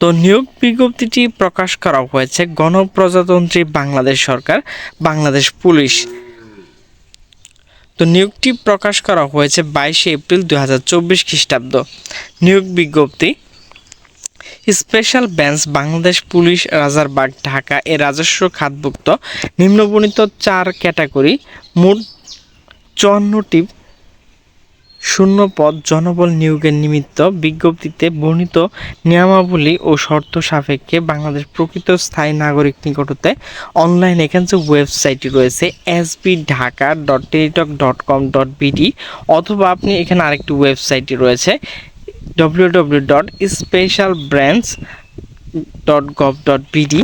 তো নিয়োগ বিজ্ঞপ্তিটি প্রকাশ করা হয়েছে গণপ্রজাতন্ত্রী বাংলাদেশ সরকার, বাংলাদেশ পুলিশ। তো নিয়োগটি প্রকাশ করা হয়েছে বাইশে এপ্রিল দু হাজার চব্বিশ খ্রিস্টাব্দ। নিয়োগ বিজ্ঞপ্তি, special branch Bangladesh police Rajarbagh Dhaka এ রাজস্ব খাতভুক্ত নিম্নবর্ণিত চার ক্যাটাগরি, মোট চুয়ান্নটি শূন্য পদ জনবল নিয়োগের নিমিত্ত বিজ্ঞপ্তিতে বর্ণিত নিয়মাবলী ও শর্ত সাপেক্ষে বাংলাদেশ প্রকৃত স্থায়ী নাগরিক নিকটতে অনলাইন এখানে যে ওয়েবসাইটটি রয়েছে SB Dhaka dot Teletalk dot com dot BD অথবা আপনি এখানে আরেকটি ওয়েবসাইটটি রয়েছে W W dot special branch dot gov dot BD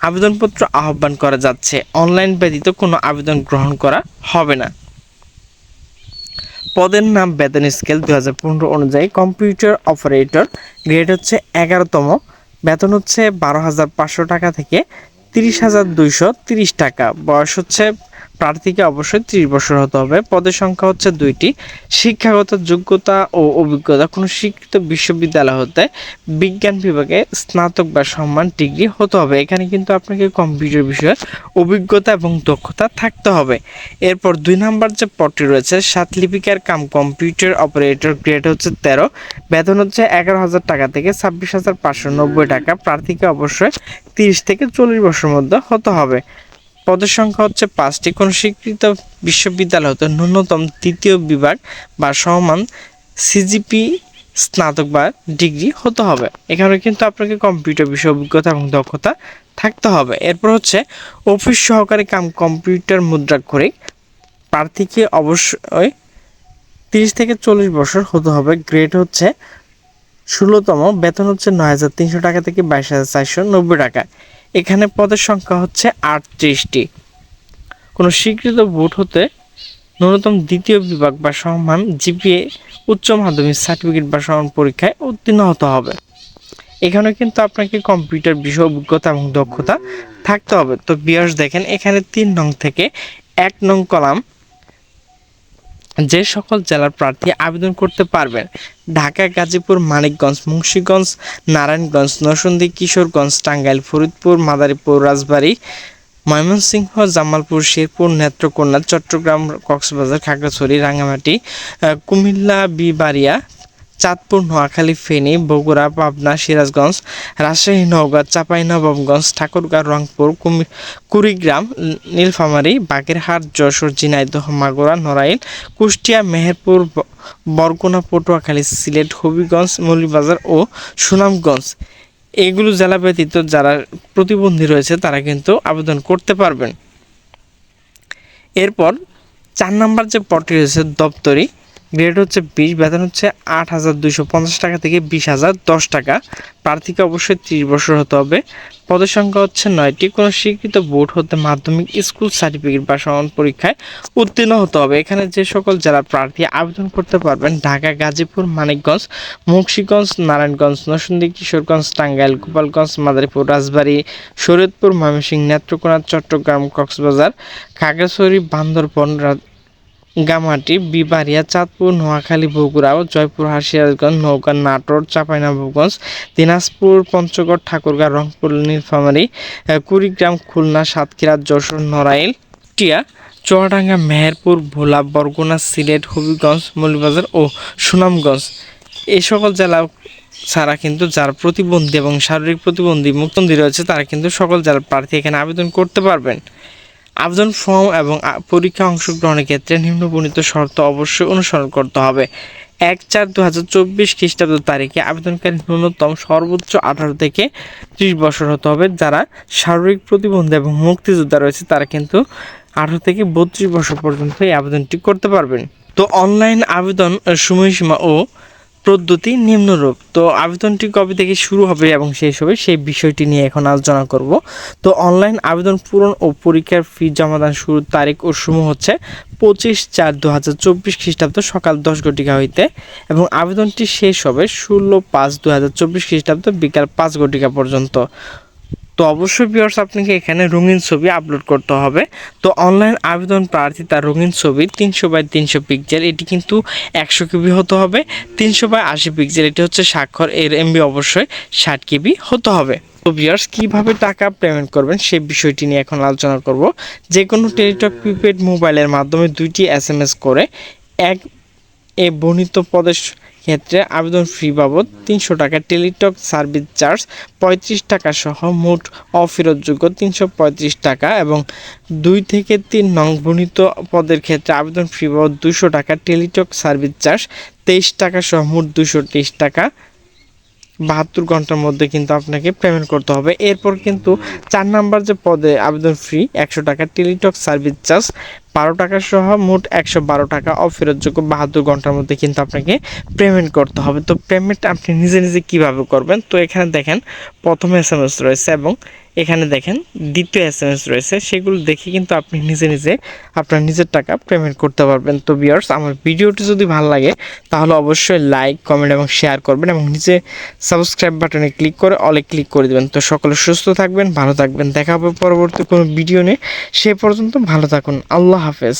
আবেদনপত্র আহ্বান করা যাচ্ছে। অনলাইন ব্যতীত কোনো আবেদন গ্রহণ করা হবে না। পদের নাম বেতন স্কেল দু হাজার পনেরো অনুযায়ী কম্পিউটার অপারেটর, গ্রেড হচ্ছে এগারোতম, বেতন হচ্ছে বারো হাজার পাঁচশো টাকা থেকে তিরিশ হাজার দুইশো তিরিশ টাকা। বয়স হচ্ছে প্রার্থীকে অবশ্যই ত্রিশ বছর হতে হবে। পদের সংখ্যা হচ্ছে দুইটি। শিক্ষাগত যোগ্যতা ও অভিজ্ঞতা। কোনো শিক্ষিত বিশ্ববিদ্যালয় হতে বিজ্ঞান বিভাগে স্নাতক বা সম্মান ডিগ্রি হতে হবে। এখানে কিন্তু আপনাকে কম্পিউটার বিষয়ে অভিজ্ঞতা এবং দক্ষতা থাকতে হবে। এরপর দুই নাম্বার যে পদটি রয়েছে, সাত লিপিকার কাম কম্পিউটার অপারেটর, গ্রেড হচ্ছে তেরো। বেতন হচ্ছে এগারো হাজার টাকা থেকে ছাব্বিশ হাজার পাঁচশো নব্বই টাকা। প্রার্থীকে অবশ্যই তিরিশ থেকে চল্লিশ বছরের মধ্যে হতে হবে। পদের সংখ্যা হচ্ছে পাঁচটি। কোনো স্বীকৃত বিশ্ববিদ্যালয় হতে ন্যূনতম তৃতীয় বিভাগ বা সমান সিজিপি স্নাতক বা ডিগ্রি হতে হবে। এখানে কিন্তু আপনাকে কম্পিউটার বিষয় অভিজ্ঞতা এবং দক্ষতা থাকতে হবে। এরপর হচ্ছে অফিস সহকারী কাম কম্পিউটার মুদ্রা করে প্রার্থীকে অবশ্যই তিরিশ থেকে চল্লিশ বছর হতে হবে। গ্রেড হচ্ছে ষোলোতম, বেতন হচ্ছে নয় হাজার তিনশো টাকা থেকে বাইশ হাজার চারশো নব্বই টাকা। এখানে পদের সংখ্যা হচ্ছে আটত্রিশটি। কোনো স্বীকৃত বোর্ড হতে ন্যূনতম দ্বিতীয় বিভাগ বা সমান জিপিএ, উচ্চ মাধ্যমিক সার্টিফিকেট বা সমান পরীক্ষায় উত্তীর্ণ হতে হবে। এখানে কিন্তু আপনাকে কম্পিউটার বিষয় অভিজ্ঞতা এবং দক্ষতা থাকতে হবে। তো বিয়ার্স দেখেন, এখানে তিন নং থেকে এক নং কলাম যে সকল জেলার প্রার্থী আবেদন করতে পারবেন। ঢাকা, গাজীপুর, মানিকগঞ্জ, মুন্সীগঞ্জ, নারায়ণগঞ্জ, নরসিংদী, কিশোরগঞ্জ, টাঙ্গাইল, ফরিদপুর, মাদারীপুর, রাজবাড়ী, ময়মনসিংহ, জামালপুর, শেরপুর, নেত্রকোনা, চট্টগ্রাম, কক্সবাজার, খাগড়াছড়ি, রাঙ্গামাটি কুমিল্লা, বিবাড়িয়া চাঁদপুর, নোয়াখালী, ফেনী, বগুড়া, পাবনা, সিরাজগঞ্জ, রাজশাহী, নওগাঁ চাঁপাইনবাবগঞ্জ ঠাকুরগাঁও রংপুর কুড়িগ্রাম, নীলফামারী, বাগেরহাট, যশোর, ঝিনাইদহ, মাগুরা, নড়াইল, কুষ্টিয়া, মেহেরপুর বরগুনা, পটুয়াখালী, সিলেট, হবিগঞ্জ, মৌলভীবাজার ও সুনামগঞ্জ। এগুলো জেলা ব্যতীত যারা প্রতিবন্ধী রয়েছে, তারা কিন্তু আবেদন করতে পারবেন। এরপর চার নাম্বার যে পদটি রয়েছে, দপ্তরি। গ্রেড হচ্ছে বিশ, বেতন হচ্ছে আট হাজার দুইশো পঞ্চাশ টাকা থেকে বিশ হাজার দশ টাকা। প্রার্থীকে অবশ্যই ত্রিশ বছর হতে হবে। পদের সংখ্যা হচ্ছে নয়টি। কোনো স্বীকৃত বোর্ড হতে মাধ্যমিক, স্কুল সার্টিফিকেট বা সমান পরীক্ষায় উত্তীর্ণ হতে হবে। এখানে যে সকল জেলার প্রার্থী আবেদন করতে পারবেন, ঢাকা, গাজীপুর, মানিকগঞ্জ, মুন্সীগঞ্জ, নারায়ণগঞ্জ, নরসিংদী, কিশোরগঞ্জ, টাঙ্গাইল, গোপালগঞ্জ, মাদারীপুর, রাজবাড়ী, শরীয়তপুর, ময়মনসিংহ, নেত্রকোনা, চট্টগ্রাম, কক্সবাজার, খাগড়াছড়ি, বান্দরবন গামাটি, বিবাড়িয়া, চাঁদপুর, নোয়াখালী, বগুড়া জয়পুরহাট সিরাজগঞ্জ নৌকা নাটোর, চাঁপাইনবাবগঞ্জ, দিনাজপুর, পঞ্চগড়, ঠাকুরগাঁ, রংপুর, নীলফামারী কুড়িগ্রাম, খুলনা, সাতক্ষীরা, যশোর, নড়াইল টিয়া চুয়াডাঙ্গা, মেহেরপুর, ভোলা, বরগুনা, সিলেট, হবিগঞ্জ, মৌলভীবাজার ও সুনামগঞ্জ। এই সকল জেলা ছাড়া কিন্তু যারা প্রতিবন্ধী এবং শারীরিক প্রতিবন্ধী মুক্তবন্ধী রয়েছে, তারা কিন্তু সকল জেলার প্রার্থী এখানে আবেদন করতে পারবেন। আবেদন ফর্ম এবং পরীক্ষা অংশগ্রহণের ক্ষেত্রে নিম্ন নিম্নবর্ণিত শর্ত অবশ্যই অনুসরণ করতে হবে। এক চার দু হাজার চব্বিশ খ্রিস্টাব্দ তারিখে আবেদনকারী ন্যূনতম সর্বোচ্চ আঠারো থেকে ত্রিশ বছর হতে হবে। যারা শারীরিক প্রতিবন্ধী এবং মুক্তিযোদ্ধা রয়েছে, তারা কিন্তু আঠারো থেকে বত্রিশ বছর পর্যন্ত এই আবেদনটি করতে পারবেন। তো অনলাইন আবেদন সময়সীমা ও পদ্ধতি নিম্নরূপ। তো আবেদনটি কবে থেকে শুরু হবে এবং শেষ হবে সেই বিষয়টি নিয়ে এখন আলোচনা করব। তো অনলাইন আবেদন পূরণ ও পরীক্ষার ফি জমাদান শুরুর তারিখ ও সময় হচ্ছে পঁচিশ চার দু হাজার চব্বিশ খ্রিস্টাব্দ সকাল দশ ঘটিকা হইতে এবং আবেদনটি শেষ হবে ষোলো পাঁচ দু হাজার চব্বিশ খ্রিস্টাব্দ বিকাল পাঁচ ঘটিকা পর্যন্ত। তো অবশ্যই ভিউয়ার্স আপনাকে এখানে রঙিন ছবি আপলোড করতে হবে। তো অনলাইন আবেদন প্রার্থী তার রঙিন ছবি তিনশো বাই তিনশো পিক্সেল এটি কিন্তু একশো কেবি হতে হবে। তিনশো বাই আশি পিক্সেল এটি হচ্ছে স্বাক্ষর, এর এমবি অবশ্যই ষাট কেবি হতে হবে। তো ভিউয়ার্স কীভাবে টাকা পেমেন্ট করবেন সেই বিষয়টি নিয়ে এখন আলোচনা করব। যে কোনো টেলিটক প্রিপেড মোবাইলের মাধ্যমে দুইটি এস করে এক এ বর্ণিত পদের ক্ষেত্রে আবেদন ফি বাবদ তিনশো টাকা টেলিটক সার্ভিস চার্জ, পঁয়ত্রিশ টাকা সহ মোট অফেরতযোগ্য তিনশো পঁয়ত্রিশ টাকা এবং দুই থেকে তিন নং পদের ক্ষেত্রে আবেদন ফি বাবদ দুশো টাকা টেলিটক সার্ভিস চার্জ, তেইশ টাকা সহ মোট দুশো তেইশ টাকা। বাহাত্তর ঘণ্টার মধ্যে কিন্তু আপনাকে পেমেন্ট করতে হবে। এরপর কিন্তু চার নাম্বার যে পদে আবেদন ফ্রি একশো টাকা টেলিটক সার্ভিস চার্জ বারো টাকা সহ মোট একশো বারো টাকা অফেরতযোগ্য বাহাত্তর ঘণ্টার মধ্যে কিন্তু আপনাকে পেমেন্ট করতে হবে। তো পেমেন্ট আপনি নিজে নিজে কীভাবে করবেন? তো এখানে দেখেন, প্রথম এস এম এস রয়েছে এবং এখানে দেখেন, দ্বিতীয় এস এম এস রয়েছে। সেগুলো দেখে কিন্তু আপনি নিজে নিজে আপনার নিজের টাকা পেমেন্ট করতে পারবেন। তো বিয়ার্স আমার ভিডিওটি যদি ভালো লাগে, তাহলে অবশ্যই লাইক কমেন্ট এবং শেয়ার করবেন এবং নিচে সাবস্ক্রাইব বাটনে ক্লিক করে অলে ক্লিক করে দেবেন। তো সকলে সুস্থ থাকবেন, ভালো থাকবেন। দেখা হবে পরবর্তী কোনো ভিডিও নিয়ে। সে পর্যন্ত ভালো থাকুন। আল্লাহ হাফেজ